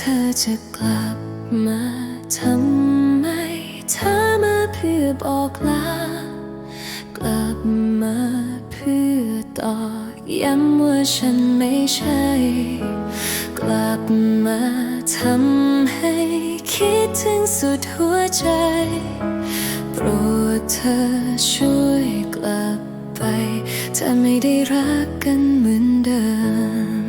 ธอจะกลับมาทำไมเธอมาเพื่อบอกลากลับมาเพื่อตอกย้ำว่าฉันไม่ใช่ กลับมาทำให้คิดถึงสุดหัวใจ โปรดเธอช่วยกลับไป ถ้าไม่ได้รักกันเหมือนเดิม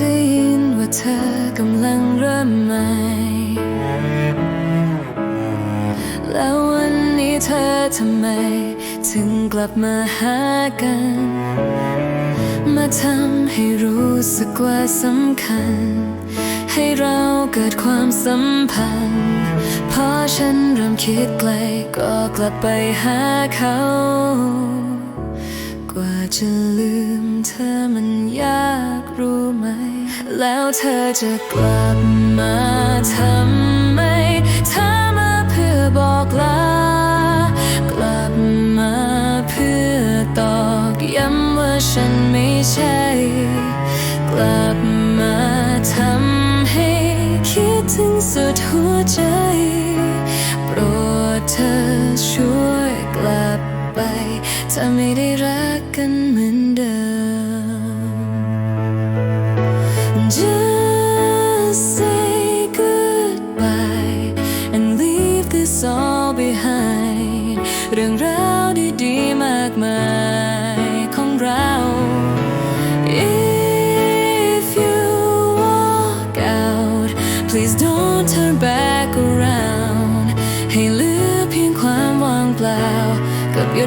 ได้ยินว่าเธอกำลังเริ่มใหม่ แล้ววันนี้เธอทำไม ถึงกลับมาหากัน มาทำให้รู้สึกว่าสำคัญ ให้เราเกิดความสัมพันธ์พอฉันเริ่มคิดไกลก็กลับไปหาเขา ว่าจะลืมเธอมันยากรู้ไหม แล้วเธอจะกลับมาทำไมเธอมาเพื่อบอกลา กลับมาเพื่อตอกย้ำว่าฉันไม่ใช่ กลับมาทำให้คิดถึงสุดหัวใจ โปรดเธอช่วย ถ้าไม่ได้รักกันเหมือนเดิม Just say goodbye and leave this all behind เรื่องราวดีๆมากมายของเรา If you walk out please don't turn back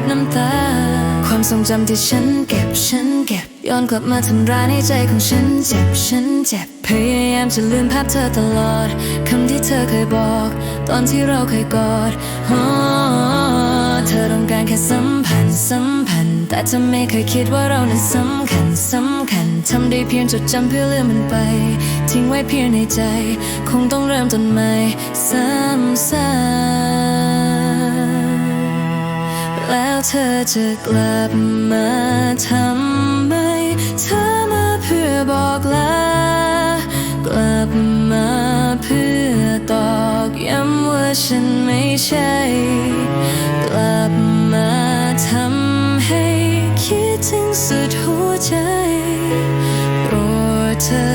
ดน้ำตา ความทรงจำที่ฉันเก็บฉันเก็บย้อนกลับมาทำร้ายในใจของฉันเจ็บฉันเจ็บพยายามจะลืมภาพเธอตลอดคำที่เธอเคยบอก ตอนที่เราเคยกอดเธอต้องการแค่สัมพันธ์สัมพันธ์แต่เธอไม่เคยคิดว่าเรานั้นสำคัญสำคัญทำได้เพียงจดจำเพื่อลืมมันไป ทิ้งไว้เพียงในใจ คงต้องเริ่มต้นใหม่ซ้ำๆ ธอจะกลับมาทำไม เธอมาเพื่อบอกลากลับมาเพื่อตอกย้ำว่าฉันไม่ใช่ กลับมาทำให้คิดถึงสุดหัวใจโปรดเธอ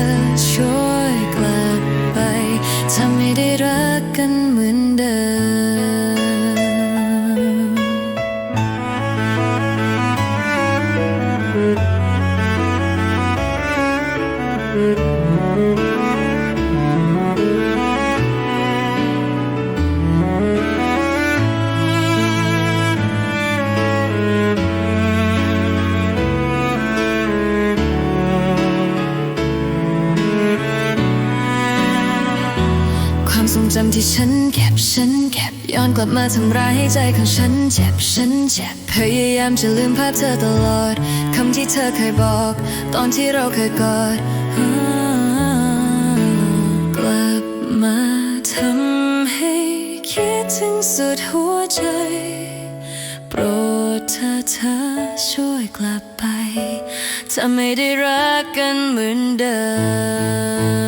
ช่วยกลับไปถ้าไม่ได้รักกันเหมือนเดิม ความทรงจำที่ฉันเก็บฉันเก็บย้อนกลับมาทำร้ายให้ใจของฉันเจ็บฉันเจ็บพยายามจะลืมภาพเธอตลอดคำที่เธอเคยบอก ตอนที่เราเคยกอดากลับมาทำให้คิดถึงสุดหัวใจ โปรดเธอเธอช่วยกลับไป ถ้าไม่ได้รักกันเหมือนเดิม